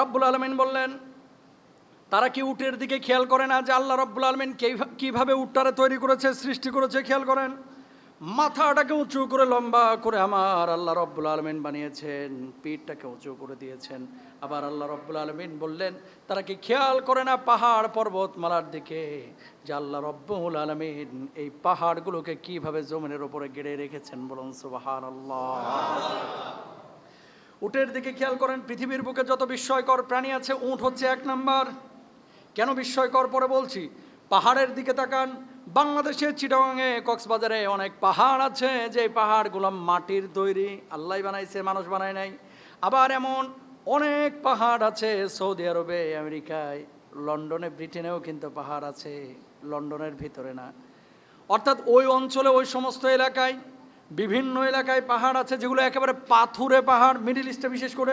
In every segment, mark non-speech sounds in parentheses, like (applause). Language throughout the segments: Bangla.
রব্বুল আলমিন বললেন, তারা কি উটের দিকে খেয়াল করে না যে আল্লাহ রব্বুল আলমিন কীভাবে উটটারে তৈরি করেছে, সৃষ্টি করেছে, খেয়াল করেন? মাথাটাকে উঁচু করে, লম্বা করে আমার আল্লাহ রব্বুল আলমিন বানিয়েছেন, পিঠটাকে উঁচু করে দিয়েছেন। আবার আল্লাহ রব্বুল আলমিন বললেন, তারা কি খেয়াল করে না পাহাড় পর্বতমালার দিকে, যে আল্লাহ রব্বুল আলমিন এই পাহাড়গুলোকে কীভাবে জমিনের ওপরে গেড়ে রেখেছেন বলুন সুবাহান আল্লাহ উটের দিকে খেয়াল করেন, পৃথিবীর বুকে যত বিস্ময়কর প্রাণী আছে, উট হচ্ছে এক নাম্বার। কেন বিস্ময়কর পরে বলছি? পাহাড়ের দিকে তাকান, বাংলাদেশের চিটাগাঙে, কক্সবাজারে অনেক পাহাড় আছে, যে পাহাড়গুলো মাটির তৈরি, আল্লাহ বানাইছে, মানুষ বানায় নাই। আবার এমন অনেক পাহাড় আছে, সৌদি আরবে, আমেরিকায়, লন্ডনে, ব্রিটেনেও কিন্তু পাহাড় আছে, লন্ডনের ভিতরে না। অর্থাৎ ওই অঞ্চলে ওই সমস্ত এলাকায় বিভিন্ন এলাকায় পাহাড় আছে, যেগুলো একেবারে পাথুরে পাহাড় মিডিল ইস্টে বিশেষ করে।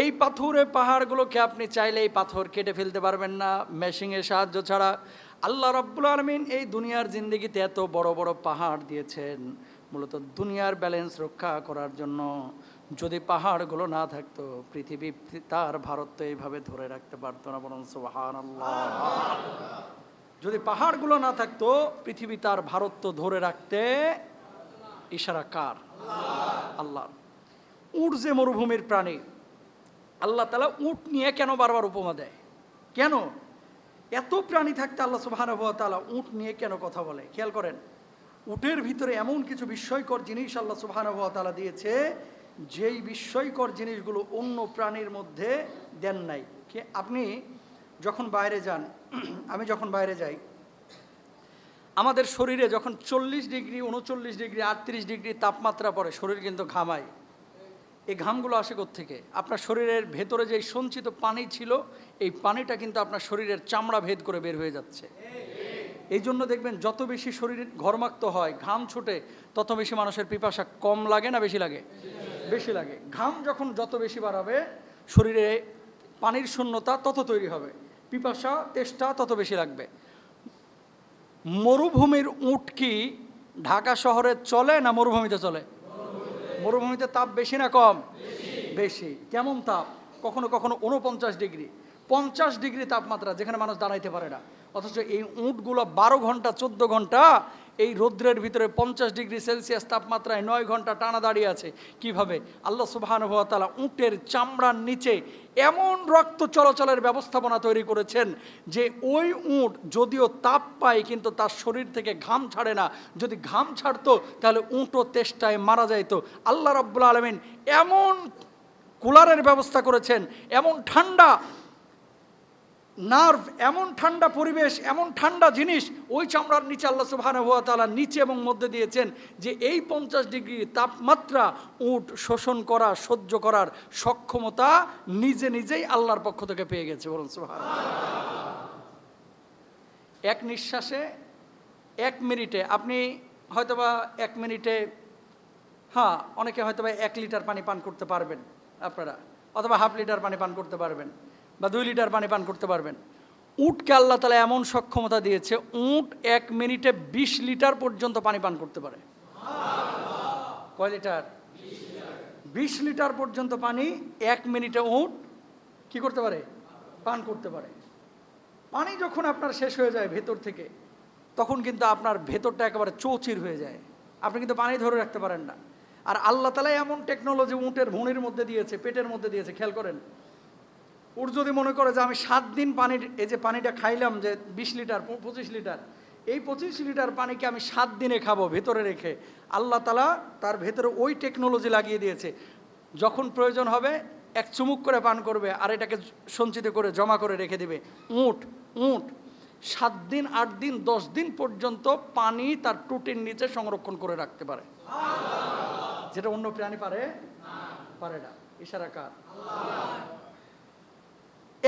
এই পাথুরে পাহাড়গুলোকে আপনি চাইলে এই পাথর কেটে ফেলতে পারবেন না মেশিংয়ের সাহায্য ছাড়া। আল্লাহ রব্বুল আলমিন এই দুনিয়ার জিন্দিগিতে এত বড় বড় পাহাড় দিয়েছেন, মূলত দুনিয়ার ব্যালেন্স রক্ষা করার জন্য। যদি পাহাড়গুলো না থাকতো, পৃথিবী তার ভারত তো এইভাবে ধরে রাখতে পারতো না, বরং আল্লাহ যদি পাহাড়গুলো না থাকতো, পৃথিবী তার ভারত তো ধরে রাখতে ইশারা কার? আল্লাহ উট যে মরুভূমির প্রাণী, আল্লাহ তালা উট নিয়ে কেন বারবার উপমা দেয়? কেন? এত প্রাণী থাকতে আল্লাহ সুবাহান তালা উট নিয়ে কেন কথা বলে? খেয়াল করেন, উটের ভিতরে এমন কিছু বিস্ময়কর জিনিস আল্লাহ সুবাহান তালা দিয়েছে, যেই বিস্ময়কর জিনিসগুলো অন্য প্রাণীর মধ্যে দেন নাই। আপনি যখন বাইরে যান, (clears throat) আমি যখন বাইরে যাই আমাদের শরীরে যখন চল্লিশ ডিগ্রি, উনচল্লিশ ডিগ্রি, আটত্রিশ ডিগ্রি তাপমাত্রা পড়ে, শরীর কিন্তু ঘামায়। এই ঘামগুলো আসে থেকে আপনার শরীরের ভেতরে যে সঞ্চিত পানি ছিল, এই পানিটা কিন্তু আপনার শরীরের চামড়া ভেদ করে বের হয়ে যাচ্ছে। এই জন্য দেখবেন, যত বেশি শরীর ঘরমাক্ত হয়, ঘাম ছুটে, তত বেশি মানুষের পিপাসা কম লাগে না বেশি লাগে? বেশি লাগে। ঘাম যখন যত বেশি বাড়াবে, শরীরে পানির শূন্যতা তত তৈরি হবে। পিপাসা, তেষ্টা তত বেশি লাগবে। মরুভূমির উট কি ঢাকা শহরে চলে না মরুভূমিতে চলে? মরুভূমিতে তাপ বেশি না কম? বেশি। কেমন তাপ? কখনো কখনো উনপঞ্চাশ ডিগ্রি। পঞ্চাশ ডিগ্রি তাপমাত্রা যেখানে মানুষ দাঁড়াইতে পারে না। অথচ এই উঁটগুলো বারো ঘণ্টা, চোদ্দ ঘণ্টা এই রৌদ্রের ভিতরে পঞ্চাশ ডিগ্রি সেলসিয়াস তাপমাত্রায় নয় ঘণ্টা টানা দাঁড়িয়ে আছে। কীভাবে? আল্লাহ সুবাহানুভতালা উঁটের চামড়ার নিচে এমন রক্ত চলাচলের ব্যবস্থাপনা তৈরি করেছেন যে ওই উঁট যদিও তাপ পায়, কিন্তু তার শরীর থেকে ঘাম ছাড়ে না। যদি ঘাম ছাড়তো, তাহলে উঁটও তেষ্টায় মারা যাইতো। আল্লাহ রব্বুল আলমিন এমন কুলারের ব্যবস্থা করেছেন, এমন ঠান্ডা নার্ভ এমন ঠান্ডা পরিবেশ, এমন ঠান্ডা জিনিস, ওই চামড়ার নিচে আল্লাহ সুবহান হুয়া তালা নিচে এবং মধ্যে দিয়েছেন যে এই পঞ্চাশ ডিগ্রি তাপমাত্রা উট শোষণ করা, সহ্য করার সক্ষমতা নিজে নিজেই আল্লাহর পক্ষ থেকে পেয়ে গেছে, বলুন সুবহান এক নিঃশ্বাসে, এক মিনিটে, আপনি হয়তোবা এক মিনিটে হ্যাঁ অনেকে হয়তোবা এক লিটার পানি পান করতে পারবেন আপনারা, অথবা হাফ লিটার পানি পান করতে পারবেন। বা দুই লিটার পানি পান করতে পারবেন। উটকে আল্লাহ তালা এমন সক্ষমতা দিয়েছে, উট এক মিনিটে বিশ লিটার পর্যন্ত পানি পান করতে পারে। কয় লিটার? বিশ লিটার পর্যন্ত পানি এক মিনিটে উট কি করতে পারে? পান করতে পারে। পানি যখন আপনার শেষ হয়ে যায় ভেতর থেকে, তখন কিন্তু আপনার ভেতরটা একেবারে চৌচির হয়ে যায়। আপনি কিন্তু পানি ধরে রাখতে পারেন না। আর আল্লাহ তালা এমন টেকনোলজি উঁটের ভুঁড়ির মধ্যে দিয়েছে, পেটের মধ্যে দিয়েছে, খেয়াল করেন। ওর যদি মনে করে যে আমি সাত দিন পানির, এই যে পানিটা খাইলাম যে বিশ লিটার পঁচিশ লিটার, এই পঁচিশ লিটার পানিকে আমি সাত দিনে খাব ভেতরে রেখে, আল্লাহ তালা তার ভেতরে ওই টেকনোলজি লাগিয়ে দিয়েছে। যখন প্রয়োজন হবে, এক চুমুক করে পান করবে আর এটাকে সঞ্চিত করে, জমা করে রেখে দেবে। উঁট উঁট। সাত দিন, আট দিন, দশ দিন পর্যন্ত পানি তার টুটির নিচে সংরক্ষণ করে রাখতে পারে। যেটা অন্য প্রাণী পারে? পারে না। ইশারা কার?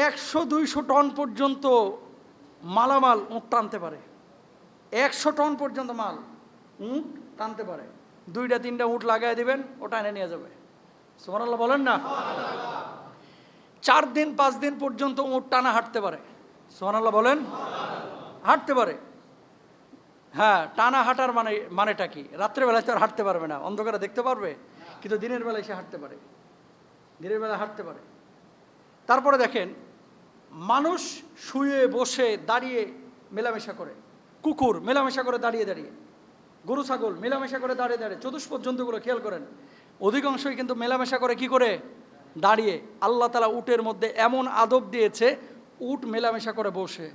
একশো দুইশো টন পর্যন্ত মালামাল উঁট টানতে পারে। একশো টন পর্যন্ত মাল উঁট টানতে পারে। দুইটা, তিনটা উঁট লাগাই দিবেন, ওটা এনে নিয়ে যাবে। সুমানাল্লাহ বলেন না? চার দিন, পাঁচ দিন পর্যন্ত উঁট টানা হাঁটতে পারে। সুমানাল্লাহ বলেন? হাঁটতে পারে। হ্যাঁ টানা হাঁটার মানে মানেটা কি? রাত্রেবেলায় তো আর হাঁটতে পারবে না, অন্ধকারে দেখতে পারবে, কিন্তু দিনের বেলায় সে হাঁটতে পারে। দিনের বেলায় হাঁটতে পারে। তারপরে দেখেন মানুষ শুয়ে, বসে, দাঁড়িয়ে মেলামেশা করে। কুকুর মেলামেশা করে দাঁড়িয়ে দাঁড়িয়ে। গরু, ছাগল মেলামেশা করে দাঁড়িয়ে দাঁড়িয়ে। চতুষ্পদ জন্তুগুলো খেয়াল করেন। অধিকাংশই কিন্তু মেলামেশা করে কি করে? দাঁড়িয়ে। আল্লাহ তালা উটের মধ্যে এমন আদব দিয়েছে, উট মেলামেশা করে বসে।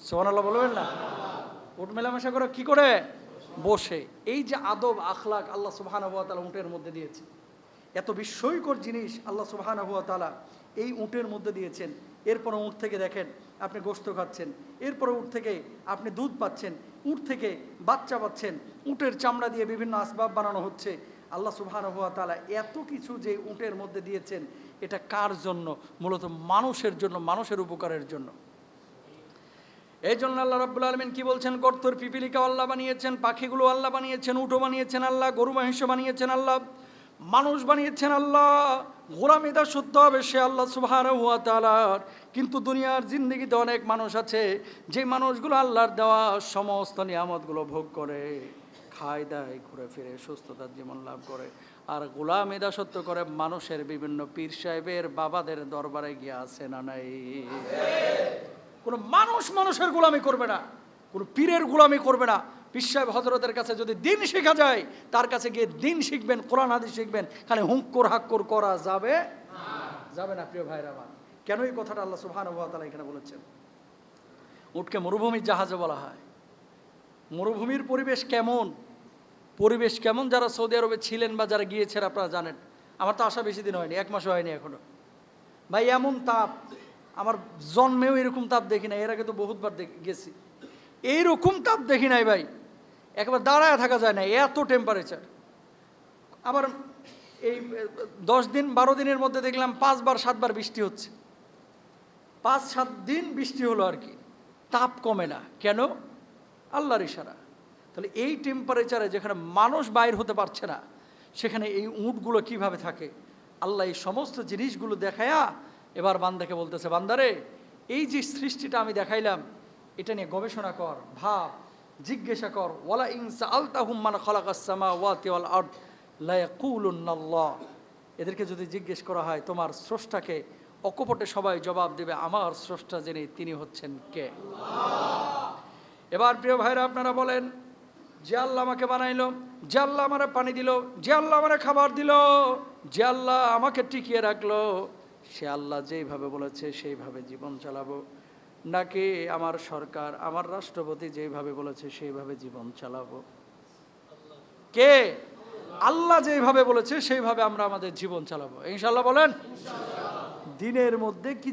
সোহান আল্লাহ বলবেন না? উট মেলামেশা করে কি করে? বসে। এই যে আদব, আখলাক আল্লাহ সুবহান তালা উটের মধ্যে দিয়েছে। এত বিস্ময়কর জিনিস আল্লাহ সুবহান তালা এই উটের মধ্যে দিয়েছেন। এরপর উট থেকে দেখেন আপনি গোস্ত খাচ্ছেন। এরপর উট থেকে আপনি দুধ পাচ্ছেন। উট থেকে বাচ্চা পাচ্ছেন। উটের চামড়া দিয়ে বিভিন্ন আসবাব বানানো হচ্ছে। আল্লাহ সুবহান তালা এত কিছু যে উটের মধ্যে দিয়েছেন, এটা কার জন্য? মূলত মানুষের জন্য, মানুষের উপকারের জন্য। এই জন্য আল্লাহ রাব্বুল আলমিন কি বলছেন? গর্তর পিপিলিকা আল্লাহ বানিয়েছেন, পাখিগুলো আল্লাহ বানিয়েছেন উঠো বানিয়েছেন আল্লাহ, গরু, মহিষ বানিয়েছেন আল্লাহ, মানুষ বানিয়েছেন আল্লাহ। গোলামিদা সত্য হবে সে আল্লাহ সুবাহার হুয়া তালার কিন্তু দুনিয়ার জিন্দগিতে অনেক মানুষ আছে, যে মানুষগুলো আল্লাহর দেওয়া সমস্ত নিয়ামতগুলো ভোগ করে, খায়, দায়, ঘুরে ফিরে, সুস্থতার জীবন লাভ করে। আর গোলামিদা সত্য করে মানুষের বিভিন্ন পীর সাহেবের বাবাদের দরবারে গিয়ে আছে না নাই? কোনো মানুষ মানুষের গোলামি করবে না, কোনো পীরের গোলামি করবে না। পিসাব হজরতের কাছে যদি দিন শেখা যায়, তার কাছে গিয়ে দিন শিখবেন, কোরআন, হাদিস শিখবেন, খালি হুঙ্কর হাক্কর করা যাবে যাবে না, প্রিয় ভাইরা আমার। কেন এই কথাটা আল্লাহ সুবহান তালা এখানে বলেছেন? উটকে মরুভূমির জাহাজে বলা হয়। মরুভূমির পরিবেশ কেমন? পরিবেশ কেমন? যারা সৌদি আরবে ছিলেন বা যারা গিয়েছেন, আপনারা জানেন। আমার তো আসা বেশি দিন হয়নি, এক মাসও হয়নি এখনও। ভাই, এমন তাপ, আমার জন্মেও এরকম তাপ দেখি না এর আগে তো বহুতবার দেখে, গেছি। এইরকম তাপ দেখি নাই ভাই। একবার দাঁড়ায় থাকা যায় না, এত টেম্পারেচার আবার এই, দশ দিন, বারো দিনের মধ্যে দেখলাম পাঁচবার, সাতবার বৃষ্টি হচ্ছে। পাঁচ, সাত দিন বৃষ্টি হলো আর কি। তাপ কমে না। কেন? আল্লাহর ইশারা। তাহলে এই টেম্পারেচারে যেখানে মানুষ বাইর হতে পারছে না, সেখানে এই উঁটগুলো কীভাবে থাকে? আল্লাহ এই সমস্ত জিনিসগুলো দেখায়া এবার বান্দাকে বলতেছে, বান্দারে, এই যে সৃষ্টিটা আমি দেখাইলাম, এটা নিয়ে গবেষণা কর, ভাব জিজ্ঞাসা কর, ওয়ালা ইনসা আলতাহুম মান খালাকাসমা ওয়াতি ওয়াল আরদ, লা ইয়াকুলুন্নাল্লাহ। এদেরকে যদি জিজ্ঞেস করা হয়, তোমার স্রষ্টাকে? অকপটে সবাই জবাব দেবে, আমার স্রষ্টা যিনি, তিনি হচ্ছেন কে? এবার প্রিয় ভাইরা, আপনারা বলেন, যে আল্লাহ আমাকে বানাইলো, যে আল্লাহ আমারে পানি দিল, যে আল্লাহ আমারে খাবার দিল, যে আল্লাহ আমাকে টিকিয়ে রাখল, সে আল্লাহ যেইভাবে বলেছে, সেইভাবে জীবন চালাবো। নাকি আমার সরকার, আমার রাষ্ট্রপতি যেভাবে বলেছে, সেইভাবে জীবন চালাবো? কে? আল্লাহ যেভাবে বলেছে, সেইভাবে আমরা আমাদের জীবন চালাবো। ইনশাল্লাহ বলেন? দিনের মধ্যে কি